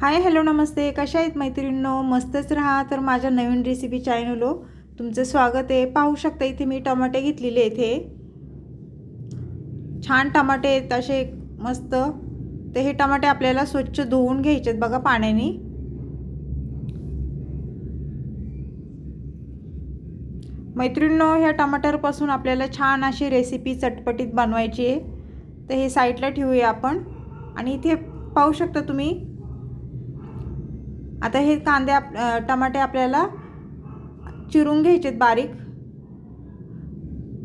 Hi hello नमस्ते. कशा आहेत मैत्रिणींनो? मस्तच राहा. तर माझ्या नवीन रेसिपी चॅनलो तुमचं स्वागत आहे. पाहू शकता इथे मी टमाटे घेतलेले इथे छान टमाटे आहेत असे मस्त. तर हे टमाटे आपल्याला स्वच्छ धुवून घ्यायचे आहेत. बघा पाण्याने. मैत्रिणींनो ह्या टमाटरपासून आपल्याला छान अशी रेसिपी चटपटीत बनवायची आहे. तर हे साईडला ठेवूया आपण. आणि इथे पाहू शकता तुम्ही आता हे कांदे आप टमाटे आपल्याला चिरून घ्यायचेत बारीक.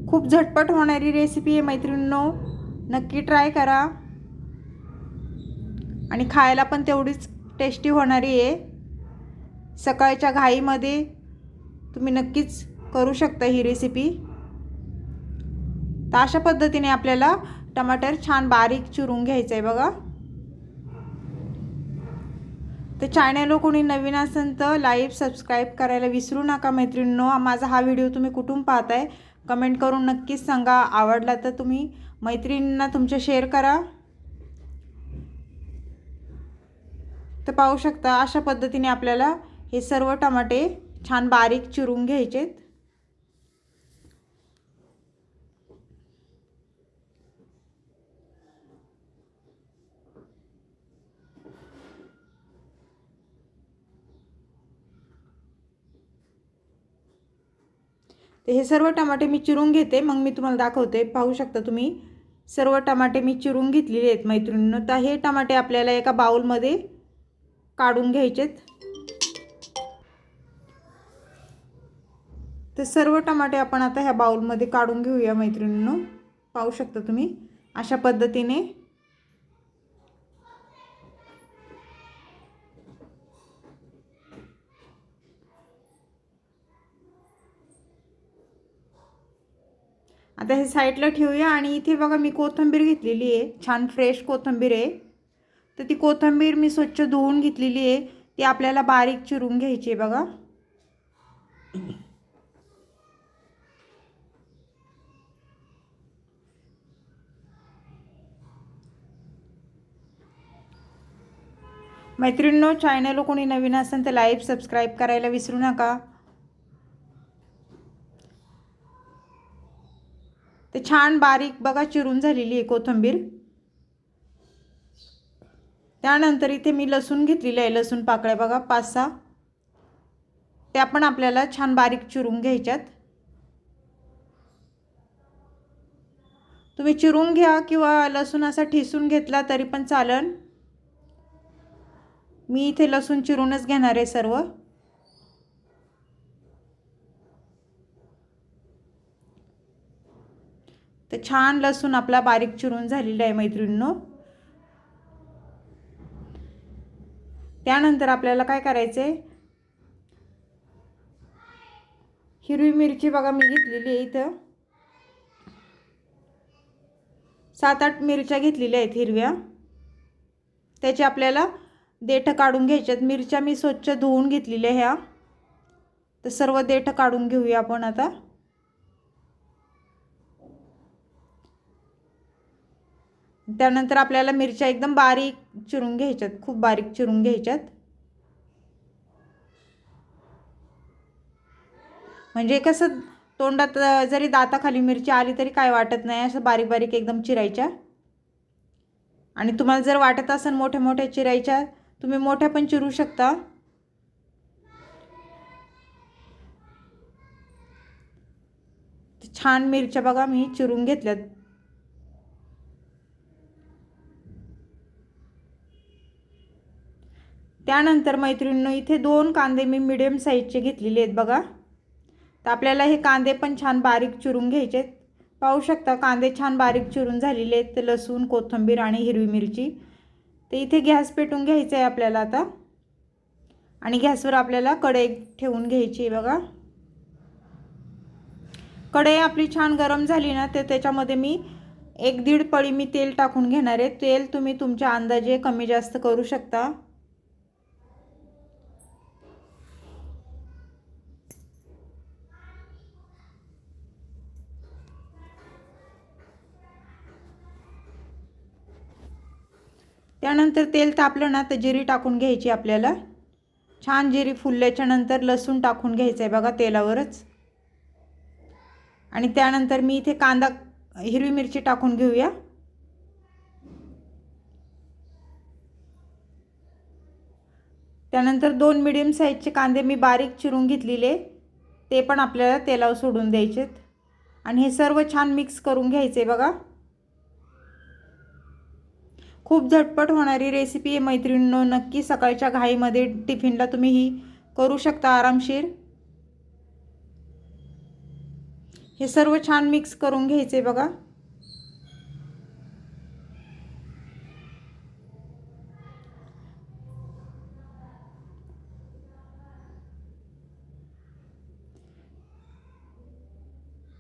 खूप झटपट होणारी रेसिपी आहे मैत्रिणींनो. नक्की ट्राय करा. आणि खायला पण तेवढीच टेस्टी होणारी आहे. सकाळच्या घाईमध्ये तुम्ही नक्कीच करू शकता ही रेसिपी तर अशा पद्धतीने आपल्याला टमाटर छान बारीक चिरून घ्यायचं आहे बघा. तर चॅनलवर कोणी नवीन असेल तर लाईव्ह सबस्क्राईब करायला विसरू नका मैत्रिणींनो. माझा हा व्हिडिओ तुम्ही कुठून पाहताय? कमेंट करून नक्कीच सांगा. आवडला तर तुम्ही मैत्रिणींना तुमच्या शेअर करा. तर पाहू शकता अशा पद्धतीने आपल्याला हे सर्व टमाटे छान बारीक चिरून घ्यायचेत. तर हे सर्व टमाटे मी चिरून घेते. मग मी तुम्हाला दाखवते. पाहू शकता तुम्ही सर्व टमाटे मी चिरून घेतलेले आहेत मैत्रिणींनो. तर हे टमाटे आपल्याला एका बाउलमध्ये काढून घ्यायचेत. तर सर्व टमाटे आपण आता ह्या बाउलमध्ये काढून घेऊया मैत्रिणींनो. पाहू शकता तुम्ही अशा पद्धतीने आता हे साईडला ठेवूया आणि इथे बघा मी कोथिंबीर घेतलेली आहे. छान फ्रेश कोथिंबीर आहे. तर ती कोथिंबीर मी स्वच्छ धुवून घेतलेली आहे. ती आपल्याला बारीक चिरून घ्यायची आहे बघा. मैत्रिणींनो चॅनल कोणी नवीन असेल तर लाईव्ह सबस्क्राईब करायला विसरू नका ते छान बारीक बघा चिरून झालेली आहे कोथिंबीर. त्यानंतर इथे मी लसूण घेतलेलं आहे. लसूण पाकळ्या बघा पाच सहा. त्या पण आपल्याला छान बारीक चिरून घ्यायच्यात. तुम्ही चिरून घ्या किंवा लसूण असा ठिसून घेतला तरी पण चालन. मी इथे लसूण चिरूनच घेणार आहे सर्व. तर छान लसूण आपला बारीक चिरून झालेला आहे मैत्रिणींनो. त्यानंतर आपल्याला काय करायचं आहे हिरवी मिरची बघा मी घेतलेली आहे इथं. सात आठ मिरच्या घेतलेल्या आहेत हिरव्या. त्याचे आपल्याला देठं काढून घ्यायच्यात मिरच्या मी स्वच्छ धुवून घेतलेल्या ह्या. तर सर्व देठं काढून घेऊया आपण आता. त्यानंतर आपल्याला मिरच्या एकदम बारीक चिरून घ्यायच्यात खूप बारीक चिरून घ्यायच्यात. म्हणजे कसं तोंडात जरी दाताखाली मिरची आली तरी काय वाटत नाही असं बारीक बारीक एकदम चिरायच्या. आणि तुम्हाला जर वाटत असेल मोठ्या मोठ्या चिरायच्या तुम्ही मोठ्या पण चिरू शकता. छान मिरच्या बघा मी चिरून घेतल्यात. त्यानंतर मैत्रिणीनं इथे दोन कांदे मी मिडियम साईजचे घेतलेले आहेत बघा. तर आपल्याला हे कांदे पण छान बारीक चिरून घ्यायचे आहेत. पाहू शकता कांदे छान बारीक चिरून झालेले आहेत. लसूण कोथिंबीर आणि हिरवी मिरची. तर इथे गॅस पेटून घ्यायचं आहे आपल्याला आता. आणि गॅसवर आपल्याला कढई ठेवून घ्यायची आहे बघा. कढई आपली छान गरम झाली ना तर त्याच्यामध्ये मी एक दीड पळी मी तेल टाकून घेणार आहे. तेल तुम्ही तुमच्या अंदाजे कमी जास्त करू शकता. त्यानंतर तेल तापलं ना तर जिरी टाकून घ्यायची आपल्याला. छान जिरी फुलल्याच्या नंतर लसूण टाकून घ्यायचं आहे बघा तेलावरच. आणि त्यानंतर मी इथे कांदा हिरवी मिरची टाकून घेऊया. त्यानंतर दोन मिडियम साईजचे कांदे मी बारीक चिरून घेतलेले ते पण आपल्याला तेलावर सोडून द्यायचेत. आणि हे सर्व छान मिक्स करून घ्यायचे बघा. खूप झटपट होणारी रेसिपी आहे मैत्रिणींनो. नक्की सकाळच्या घाईमध्ये टिफिनला तुम्ही ही करू शकता आरामशीर. हे सर्व छान मिक्स करून घ्यायचे बघा.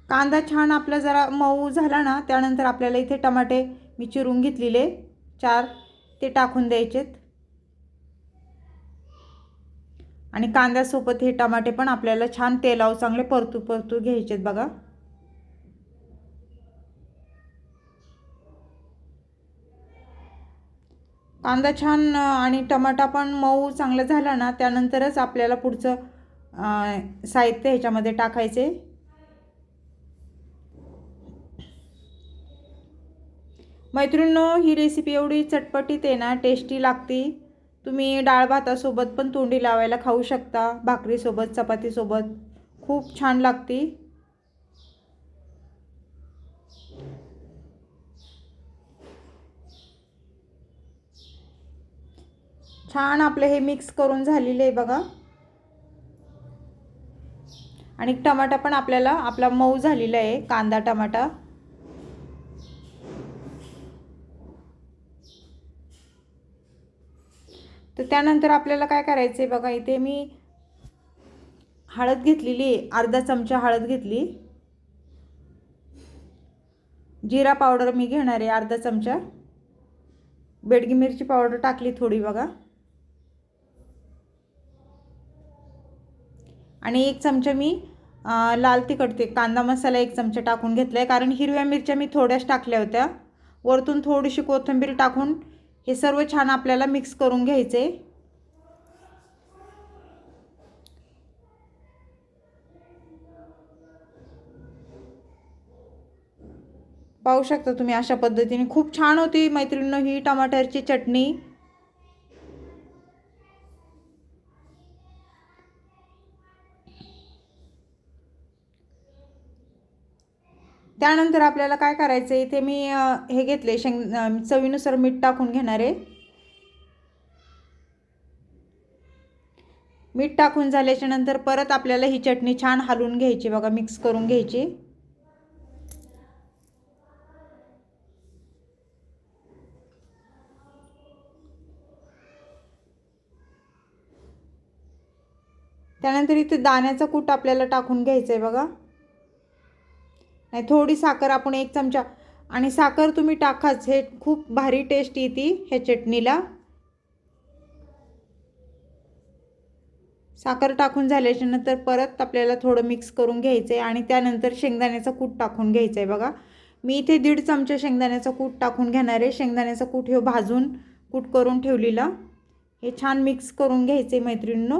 कांदा छान आपला जरा मऊ झाला ना त्यानंतर आपल्याला इथे टमाटे मी चिरून घेतलेले. चार ते टाकून द्यायचेत. आणि कांद्यासोबत हे टमाटे पण आपल्याला छान तेलावर चांगले परतू परतू घ्यायचेत बघा. कांदा छान आणि टमाटा पण मऊ चांगला झाला ना त्यानंतरच आपल्याला पुढचं साहित्य ह्याच्यामध्ये टाकायचे. मैत्रिणींनो ही रेसिपी एवढी चटपटीत आहे ना टेस्टी लागती. तुम्ही डाळ भातासोबत पण तोंडी लावायला खाऊ शकता भाकरीसोबत चपातीसोबत. खूप छान लागती. छान आपले हे मिक्स करून झालेले आहे बघा. आणि टमाटा पण आपल्याला आपला मऊ झालेला आहे कांदा टमाटा. तर त्यानंतर आपल्याला काय करायचं आहे बघा इथे मी हळद घेतलेली अर्धा चमचा हळद घेतली. जिरा पावडर मी घेणार आहे अर्धा चमचा. बेडगी मिरची पावडर टाकली थोडी बघा. आणि एक चमचा मी लाल तिखट ते कांदा मसाला एक चमचा टाकून घेतला आहे कारण हिरव्या मिरच्या मी थोड्याच टाकल्या होत्या. वरतून थोडीशी कोथिंबीर टाकून हे सर्व छान आपल्याला मिक्स करून घ्यायचे. पाहू शकता तुम्ही अशा पद्धतीने. खूप छान होती मैत्रिणींनो ही टमाटरची चटणी. त्यानंतर आपल्याला काय करायचं इथे मी हे घेतले शेंग चवीनुसार मीठ टाकून घेणार आहे. मीठ टाकून झाल्याच्यानंतर परत आपल्याला ही चटणी छान हलवून घ्यायची बघा मिक्स करून घ्यायची. त्यानंतर इथे दाण्याचा कूट आपल्याला टाकून घ्यायचं आहे बघा. नाही थोडी साखर आपण एक चमचा. आणि साखर तुम्ही टाकाच. हे खूप भारी टेस्ट येते ह्या चटणीला. साखर टाकून झाल्याच्यानंतर परत आपल्याला थोडं मिक्स करून घ्यायचं आहे आणि त्यानंतर शेंगदाण्याचा कूट टाकून घ्यायचं आहे बघा. मी इथे दीड चमचा शेंगदाण्याचा कूट टाकून घेणार आहे. शेंगदाण्याचा कूट हे भाजून कूट करून ठेवलेला. हे छान मिक्स करून घ्यायचे मैत्रिणींनो.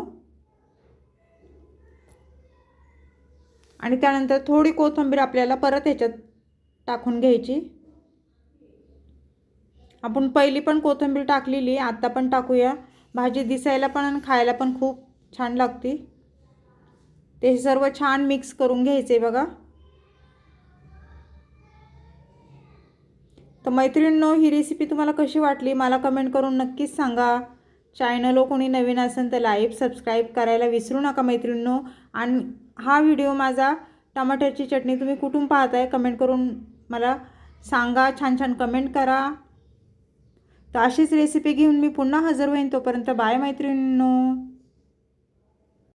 आणि त्यानंतर थोडी कोथिंबीर आपल्याला परत ह्याच्यात टाकून घ्यायची. आपण पहिली पण कोथिंबीर टाकलेली आत्ता पण टाकूया. भाजी दिसायला पण आणि खायला पण खूप छान लागते. ते सर्व छान मिक्स करून घ्यायचे बघा. तर मैत्रिणींनो ही रेसिपी तुम्हाला कशी वाटली? मला कमेंट करून नक्कीच सांगा. चॅनलो कोणी नवीन असेल तर लाईक सबस्क्राईब करायला विसरू नका मैत्रिणींनो. आणि हा व्हिडिओ माझा टमाटरची चटणी तुम्ही कुठून पाहताय कमेंट करून मला सांगा. छान छान कमेंट करा. तर अशीच रेसिपी घेऊन मी पुन्हा हजर होईन तोपर्यंत बाय मैत्रिणींनो.